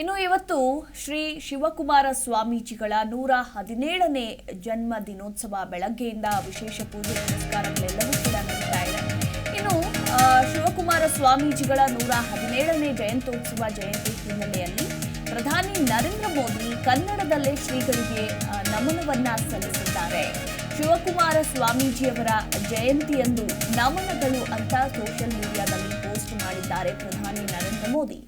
ಇನ್ನು ಇವತ್ತು ಶ್ರೀ ಶಿವಕುಮಾರ ಸ್ವಾಮೀಜಿಗಳ ನೂರ ಹದಿನೇಳನೇ ಜನ್ಮ ದಿನೋತ್ಸವ ಬೆಳಗ್ಗೆಯಿಂದ ವಿಶೇಷ ಪೂಜೆ ಪುರಸ್ಕಾರಗಳೆಲ್ಲವೂ ಕೂಡ ನಡೀತಾ ಇದೆ. ಇನ್ನು ಶಿವಕುಮಾರ ಸ್ವಾಮೀಜಿಗಳ ನೂರ ಹದಿನೇಳನೇ ಜಯಂತ್ಯೋತ್ಸವ ಜಯಂತಿ ಹಿನ್ನೆಲೆಯಲ್ಲಿ ಪ್ರಧಾನಿ ನರೇಂದ್ರ ಮೋದಿ ಕನ್ನಡದಲ್ಲೇ ಶ್ರೀಗಳಿಗೆ ನಮನವನ್ನ ಸಲ್ಲಿಸಿದ್ದಾರೆ. ಶಿವಕುಮಾರ ಸ್ವಾಮೀಜಿಯವರ ಜಯಂತಿಯಂದು ನಮನಗಳು ಅಂತ ಸೋಷಿಯಲ್ ಮೀಡಿಯಾದಲ್ಲಿ ಪೋಸ್ಟ್ ಮಾಡಿದ್ದಾರೆ ಪ್ರಧಾನಿ ನರೇಂದ್ರ ಮೋದಿ.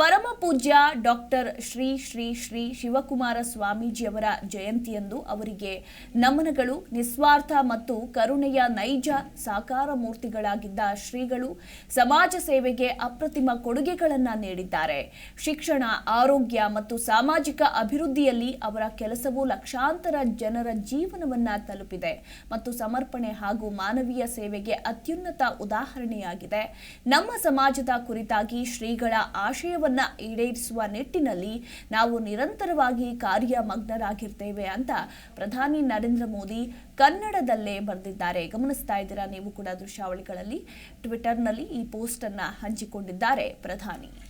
ಪರಮ ಪೂಜ್ಯ ಡಾಕ್ಟರ್ ಶ್ರೀ ಶ್ರೀ ಶ್ರೀ ಶಿವಕುಮಾರ ಸ್ವಾಮೀಜಿಯವರ ಜಯಂತಿಯಂದು ಅವರಿಗೆ ನಮನಗಳು. ನಿಸ್ವಾರ್ಥ ಮತ್ತು ಕರುಣೆಯ ನೈಜ ಸಾಕಾರ ಮೂರ್ತಿಗಳಾಗಿದ್ದ ಶ್ರೀಗಳು ಸಮಾಜ ಸೇವೆಗೆ ಅಪ್ರತಿಮ ಕೊಡುಗೆಗಳನ್ನು ನೀಡಿದ್ದಾರೆ. ಶಿಕ್ಷಣ, ಆರೋಗ್ಯ ಮತ್ತು ಸಾಮಾಜಿಕ ಅಭಿವೃದ್ಧಿಯಲ್ಲಿ ಅವರ ಕೆಲಸವು ಲಕ್ಷಾಂತರ ಜನರ ಜೀವನವನ್ನ ತಲುಪಿದೆ ಮತ್ತು ಸಮರ್ಪಣೆ ಹಾಗೂ ಮಾನವೀಯ ಸೇವೆಗೆ ಅತ್ಯುನ್ನತ ಉದಾಹರಣೆಯಾಗಿದೆ. ನಮ್ಮ ಸಮಾಜದ ಕುರಿತಾಗಿ ಶ್ರೀಗಳ ಆಶಯವನ್ನ ಈಡೇರಿಸುವ ನಿಟ್ಟಿನಲ್ಲಿ ನಾವು ನಿರಂತರವಾಗಿ ಕಾರ್ಯಮಗ್ನರಾಗಿರ್ತೇವೆ ಅಂತ ಪ್ರಧಾನಿ ನರೇಂದ್ರ ಮೋದಿ ಕನ್ನಡದಲ್ಲೇ ಬರೆದಿದ್ದಾರೆ. ಗಮನಿಸ್ತಾ ಇದ್ದೀರಾ ನೀವು ಕೂಡ ದೃಶ್ಯಾವಳಿಗಳಲ್ಲಿ? ಟ್ವಿಟರ್ನಲ್ಲಿ ಈ ಪೋಸ್ಟ್ ಅನ್ನ ಹಂಚಿಕೊಂಡಿದ್ದಾರೆ ಪ್ರಧಾನಿ.